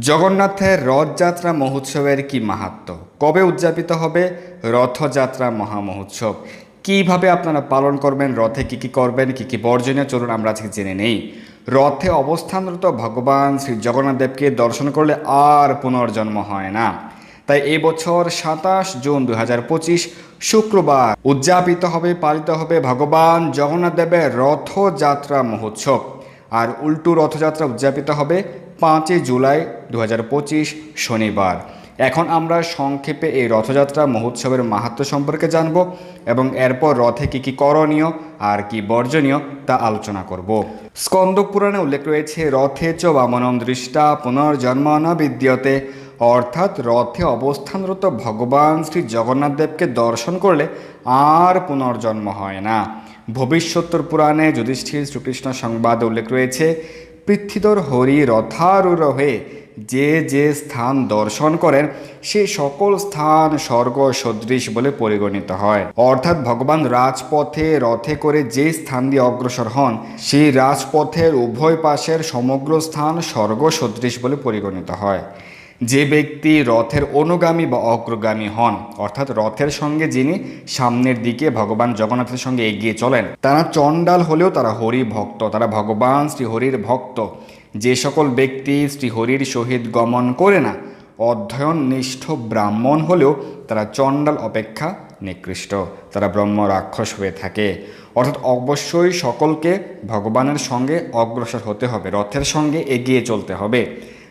জগন্নাথের রথযাত্রা মহোৎসবের কি মাহাত্ম? কবে উদযাপিত হবে রথযাত্রা মহামহোৎসব? কীভাবে আপনারা পালন করবেন? রথে কি কি করবেন? কি কি বর্জনীয়? চলুন আমরা আজকে জেনে নেই। রথে অবস্থানরত ভগবান শ্রী জগন্নাথ দেবকে দর্শন করলে আর পুনর্জন্ম হয় না। তাই এবছর সাতাশ জুন দু হাজার পঁচিশ শুক্রবার উদযাপিত হবে, পালিত হবে ভগবান জগন্নাথ দেবের রথযাত্রা মহোৎসব। আর উল্টো রথযাত্রা উদযাপিত হবে পাঁচই জুলাই দু হাজার পঁচিশ শনিবার। এখন আমরা সংক্ষেপে এই রথযাত্রা মহোৎসবের মাহাত্ম্য সম্পর্কে জানব এবং এরপর রথে কি কি করণীয় আর কি বর্জনীয় তা আলোচনা করব। স্কন্দ পুরাণে উল্লেখ রয়েছে, রথে চ বামনম দৃষ্টা পুনর্জন্ম ন বিদ্যতে। অর্থাৎ রথে অবস্থানরত ভগবান শ্রী জগন্নাথ দেবকে দর্শন করলে আর পুনর্জন্ম হয় না। ভবিষ্যত্তর পুরাণে যুধিষ্ঠির শ্রীকৃষ্ণ সংবাদ উল্লেখ রয়েছে পৃথ্বীধর হরি রথারূঢ় যে যে স্থান দর্শন করেন, সে সকল স্থান স্বর্গ সদৃশ বলে পরিগণিত হয়। অর্থাৎ ভগবান রাজপথে রথে করে যে স্থান দিয়ে অগ্রসর হন, সেই রাজপথের উভয় পাশের সমগ্র স্থান স্বর্গ সদৃশ বলে পরিগণিত হয়। যে ব্যক্তি রথের অনুগামী বা অগ্রগামী হন, অর্থাৎ রথের সঙ্গে যিনি সামনের দিকে ভগবান জগন্নাথের সঙ্গে এগিয়ে চলেন, তারা চণ্ডাল হলেও তারা হরি ভক্ত তারা ভগবান শ্রীহরির ভক্ত। যে সকল ব্যক্তি শ্রীহরির সহিত গমন করে না অধ্যয়ন নিষ্ঠ ব্রাহ্মণ হলেও তারা চণ্ডাল অপেক্ষা নিকৃষ্ট, তারা ব্রহ্ম রাক্ষস হয়ে থাকে। অর্থাৎ অবশ্যই সকলকে ভগবানের সঙ্গে অগ্রসর হতে হবে, রথের সঙ্গে এগিয়ে চলতে হবে।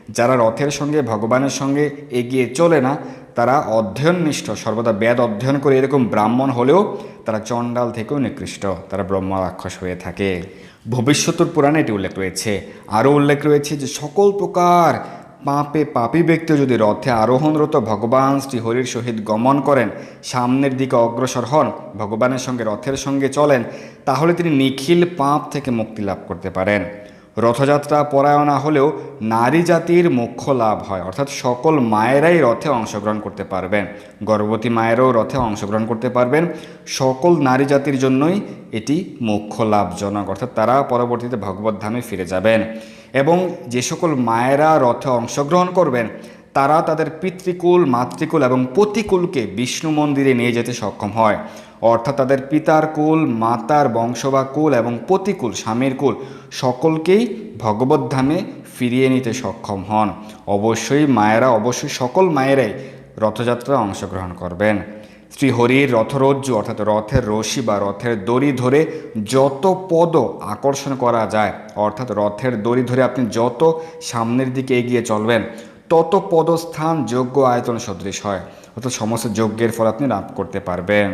যারা রথের সঙ্গে, ভগবানের সঙ্গে এগিয়ে চলে না, তারা অধ্যয়ননিষ্ঠ, সর্বদা বেদ অধ্যয়ন করে এরকম ব্রাহ্মণ হলেও তারা চণ্ডাল থেকেও নিকৃষ্ট, তারা ব্রহ্ম রাক্ষস হয়ে থাকে। ভবিষ্যতর পুরাণে এটি উল্লেখ রয়েছে। আরও উল্লেখ রয়েছে যে সকল প্রকার পাপে পাপী ব্যক্তি যদি রথে আরোহণরত ভগবান শ্রীহরির সহিত গমন করেন, সামনের দিকে অগ্রসর হন, ভগবানের সঙ্গে রথের সঙ্গে চলেন, তাহলে তিনি নিখিল পাপ থেকে মুক্তি লাভ করতে পারেন। রথযাত্রা পরায়ণা হলেও নারী জাতির মুখ্য লাভ হয়। অর্থাৎ সকল মায়েরাই রথে অংশগ্রহণ করতে পারবেন। গর্ভবতী মায়েরাও রথে অংশগ্রহণ করতে পারবেন। সকল নারী জাতির জন্যই এটি মুখ্য লাভজনক। অর্থাৎ তারা পরবর্তীতে ভগবত ধামে ফিরে যাবেন। এবং যে সকল মায়েরা রথে অংশগ্রহণ করবেন, তারা তাদের পিতৃকুল, মাতৃকুল এবং পতিকুলকে বিষ্ণু মন্দিরে নিয়ে যেতে সক্ষম হয়। অর্থাৎ তাদের পিতার কুল, মাতার বংশ বা কুল এবং পতিকুল স্বামীর কুল সকলকেই ভগবত ধামে ফিরিয়ে নিতে সক্ষম হন। অবশ্যই মায়েরা, অবশ্যই সকল মায়েরাই রথযাত্রায় অংশগ্রহণ করবেন। শ্রীহরির রথরজ্জু অর্থাৎ রথের রশি বা রথের দড়ি ধরে যত পদ আকর্ষণ করা যায়, অর্থাৎ রথের দড়ি ধরে আপনি যত সামনের দিকে এগিয়ে চলবেন, তত পদস্থান, যোগ্য আয়তন সদৃশ হয়। অর্থাৎ সমস্ত যজ্ঞের ফল আপনি লাভ করতে পারবেন।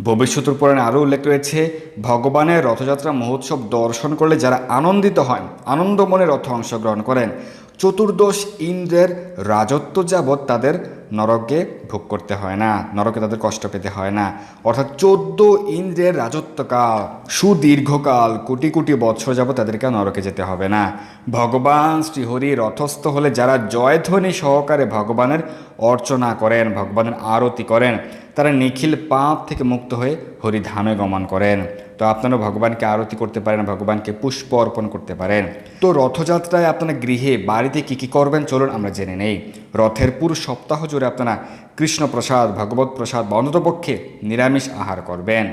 ভবিষ্যতের পুরাণে আরও উল্লেখ রয়েছে, ভগবানের রথযাত্রা মহোৎসব দর্শন করলে যারা আনন্দিত হন, আনন্দ মনে রথ অংশগ্রহণ করেন। চতুর্দশ ইন্দ্রের রাজত্ব যাবৎ তাদের নরকে ভোগ করতে হয় না, নরকে তাদের কষ্ট পেতে হয় না। অর্থাৎ চোদ্দ ইন্দ্রের রাজত্বকাল, সুদীর্ঘকাল, কোটি কোটি বৎসর যাবৎ তাদেরকে নরকে যেতে হবে না। ভগবান শ্রীহরি রথস্থ হলে যারা জয়ধ্বনি সহকারে ভগবানের অর্চনা করেন, ভগবানের আরতি করেন, তারা নিখিল পাপ থেকে মুক্ত হয়ে হরিধামে গমন করেন। তো আপনারা ভগবানকে আরতি করতে পারেন, ভগবানকে পুষ্প অর্পণ করতে পারেন। তো রথযাত্রায় আপনারা গৃহে, বাড়িতে কী কী করবেন চলুন আমরা জেনে নেই। রথের পুরো সপ্তাহ জুড়ে আপনারা কৃষ্ণ প্রসাদ ভগবত প্রসাদ বা নিরামিষ আহার করবেন।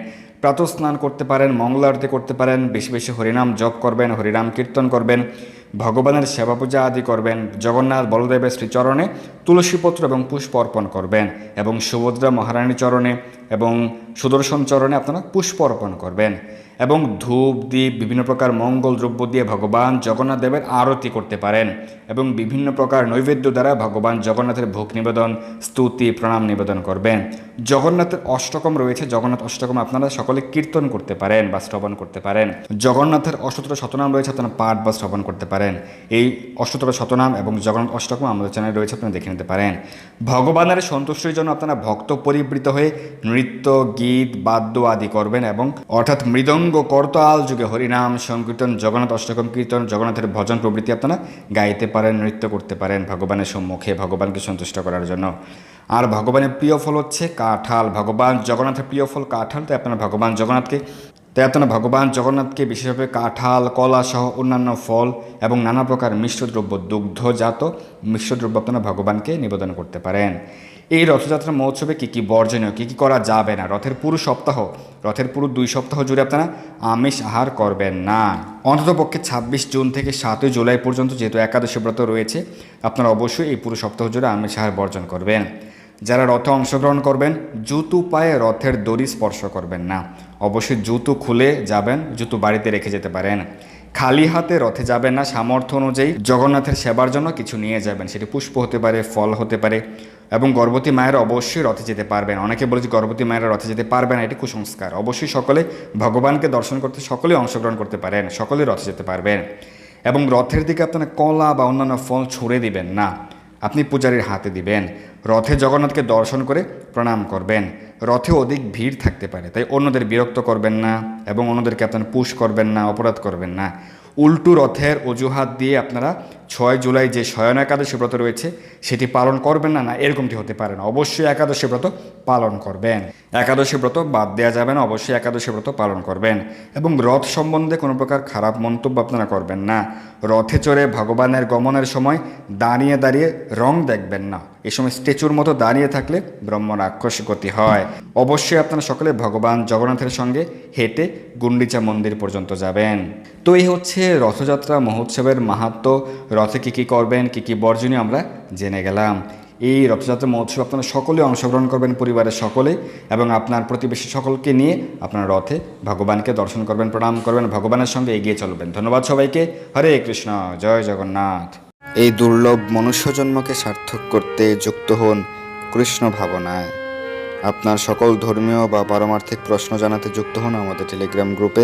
প্রাতঃ স্নান করতে পারেন মঙ্গল আরতি করতে পারেন, বেশি বেশি হরিনাম জপ করবেন, হরিনাম কীর্তন করবেন। ভগবানের সেবা পূজা আদি করবেন, জগন্নাথ বলদেবের শ্রীচরণে তুলসীপত্র এবং পুষ্প অর্পণ করবেন, এবং সুভদ্রা মহারানী চরণে এবং সুদর্শন চরণে আপনারা পুষ্প অর্পণ করবেন। এবং ধূপ, দ্বীপ, বিভিন্ন প্রকার মঙ্গল দ্রব্য দিয়ে ভগবান জগন্নাথ দেবের আরতি করতে পারেন এবং বিভিন্ন প্রকার নৈবেদ্য দ্বারা ভগবান জগন্নাথের ভোগ নিবেদন, স্তুতি, প্রণাম নিবেদন করবেন। জগন্নাথের অষ্টকম রয়েছে। জগন্নাথ অষ্টকম আপনারা সকলে কীর্তন করতে পারেন বা শ্রবণ করতে পারেন। জগন্নাথের অষ্টতর শতনাম রয়েছে, আপনারা পাঠ বা শ্রবণ করতে পারেন। এই অষ্টতর শতনাম এবং জগন্নাথ অষ্টকম আমাদের চ্যানেলে রয়েছে, আপনারা দেখে নিতে পারেন। ভগবানের সন্তুষ্টির জন্য আপনারা ভক্ত পরিবৃত হয়ে নৃত্য, গীত, বাদ্য আদি করবেন এবং অর্থাৎ মৃদঙ্গ করতাল যুগে হরিনাম, সংকীর্তন, জগন্নাথ অষ্টকম কীর্তন, জগন্নাথের ভজন প্রভৃতি আপনারা গাইতে পারেন, নৃত্য করতে পারেন ভগবানের সম্মুখে, ভগবানকে সন্তুষ্ট করার জন্য। আর ভগবানের প্রিয় ফল হচ্ছে কাঁঠাল। ভগবান জগন্নাথের প্রিয় ফল কাঁঠাল, তাই আপনারা ভগবান জগন্নাথকে তাই আপনারা ভগবান জগন্নাথকে বিশেষভাবে কাঁঠাল, কলা সহ অন্যান্য ফল এবং নানা প্রকার মিশ্র দ্রব্য, দুগ্ধজাত মিশ্র দ্রব্য আপনারা ভগবানকে নিবেদন করতে পারেন। এই রথযাত্রা মহোৎসবে কী কী বর্জনীয়, কী কী করা যাবে না? রথের পুরো সপ্তাহ, রথের পুরো দুই সপ্তাহ জুড়ে আপনারা আমিষ আহার করবেন না। অন্ততপক্ষে ছাব্বিশ জুন থেকে সাতই জুলাই পর্যন্ত যেহেতু একাদশী ব্রত রয়েছে, আপনারা অবশ্যই এই পুরো সপ্তাহ জুড়ে আমিষ আহার বর্জন করবেন। যারা রথে অংশগ্রহণ করবেন, জুতু পায়ে রথের দড়ি স্পর্শ করবেন না। অবশ্যই জুতু খুলে যাবেন, জুতু বাড়িতে রেখে যেতে পারেন। খালি হাতে রথে যাবেন না, সামর্থ্য অনুযায়ী জগন্নাথের সেবার জন্য কিছু নিয়ে যাবেন। সেটি পুষ্প হতে পারে, ফল হতে পারে এবং গর্ভবতী মায়ের অবশ্যই রথে যেতে পারবেন। অনেকে বলে যে গর্ভবতী মায়েরা রথে যেতে পারবে না, এটি কুসংস্কার। অবশ্যই সকলে ভগবানকে দর্শন করতে সকলেই অংশগ্রহণ করতে পারেন, সকলেই রথে যেতে পারবেন। এবং রথের দিকে আপনারা কলা বা অন্যান্য ফল ছুঁড়ে দিবেন না। পূজারীর হাতে দিবেন। রথে জগন্নাথকে দর্শন করে প্রণাম করবেন। রথে অধিক ভিড় থাকতে পারে, তাই অন্যদের বিরক্ত করবেন না এবং অন্যদেরকে আপনারা পুশ করবেন না, অপরাধ করবেন না। উল্টু রথের অজুহাত দিয়ে আপনারা ছয় জুলাই যে শয়ন একাদশী ব্রত রয়েছে, সেটি পালন করবেন না না, এরকমটি হতে পারে না। অবশ্যই একাদশী ব্রত পালন করবেন। একাদশী ব্রত বাদ দেওয়া যাবে না, অবশ্যই একাদশী ব্রত পালন করবেন। এবং রথ সম্বন্ধে কোনো প্রকার খারাপ মন্তব্য আপনারা করবেন না। রথে চড়ে ভগবানের গমনের সময় দাঁড়িয়ে দাঁড়িয়ে রং দেখবেন না। এই সময় স্ট্যাচুর মতো দাঁড়িয়ে থাকলে ব্রহ্ম রাক্ষস গতি হয়। অবশ্যই আপনারা সকলে ভগবান জগন্নাথের সঙ্গে হেঁটে গুন্ডিচা মন্দির পর্যন্ত যাবেন। তো এই হচ্ছে রথযাত্রা মহোৎসবের মাহাত্ম। রথে কী কী করবেন, কী কী বর্জনীয় আমরা জেনে গেলাম। এই রথযাত্রা মহোৎসবে আপনারা সকলে অংশগ্রহণ করবেন, পরিবারের সকলে এবং আপনার প্রতিবেশী সকলকে নিয়ে আপনার রথে ভগবানকে দর্শন করবেন, প্রণাম করবেন, ভগবানের সঙ্গে এগিয়ে চলবেন। ধন্যবাদ সবাইকে। হরে কৃষ্ণ, জয় জগন্নাথ। এই দুর্লভ মনুষ্য জন্মকে সার্থক করতে যুক্ত হন কৃষ্ণ ভাবনায়। আপনার সকল ধর্মীয় বা পারমার্থিক প্রশ্ন জানাতে যুক্ত হন আমাদের টেলিগ্রাম গ্রুপে।